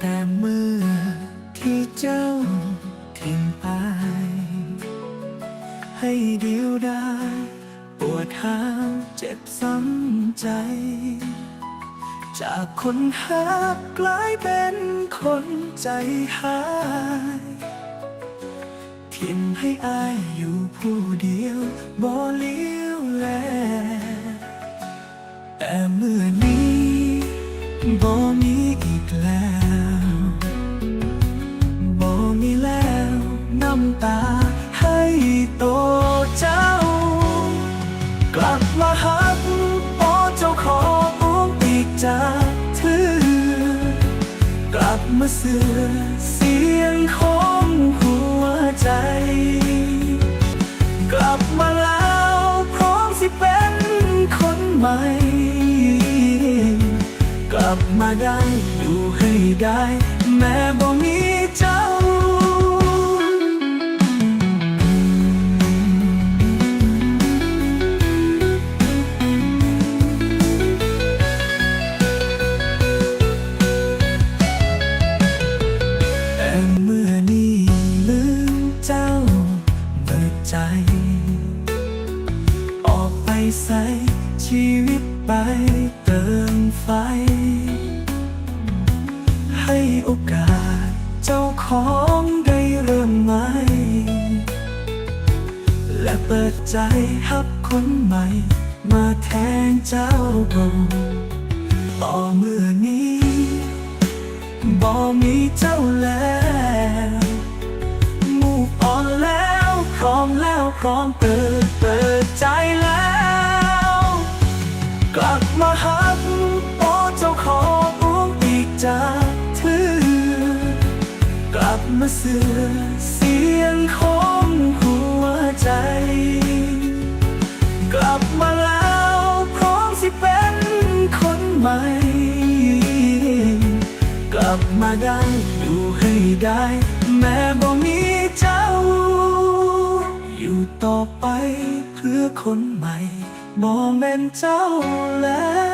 แต่เมื่อที่เจ้าทิ้งไป ให้เดียวดายปวดหางเจ็บซ้ำใจ จากคนหักกลายเป็นคนใจหายทิมให้อายอยู่ผู้เดียวบ่เลี้ยวแล แต่เมื่อนี้บ่มีอีำตาให้โตเจ้า กลับมาหักโอเจ้าขออุ้มอีกจากเธอกลับมาเสือเสียงของหัวใจ กลับมาแล้วพร้อมสิเป็นคนใหม่ กลับมาได้อยู่ให้ได้ แม้บ่มี มื่อนี้ลืมเจ้าเบิดใจ ออกไปใส่ชีวิตไปเติมไฟ ให้โอกาสเจ้าของได้เริ่มใหม่ และเปิดใจฮับคนใหม่ มาแทนเจ้าเก่าต่อเมื่อนี้บ่มีเจ้าแล้ว ร้อมแล้วพร้อมเปิดเปิดใจแล้ว กลับมาหักโอเจ้าของอุ้มอีกจากเธอกลับมาเสือเสียงของหัวใจ กลับมาแล้วพร้อมสิเป็นคนใหม่ กลับมาได้อยู่ให้ได้ แม้บ่มีเจ้า คนใหม่บ่แม่นเจ้าแล้ว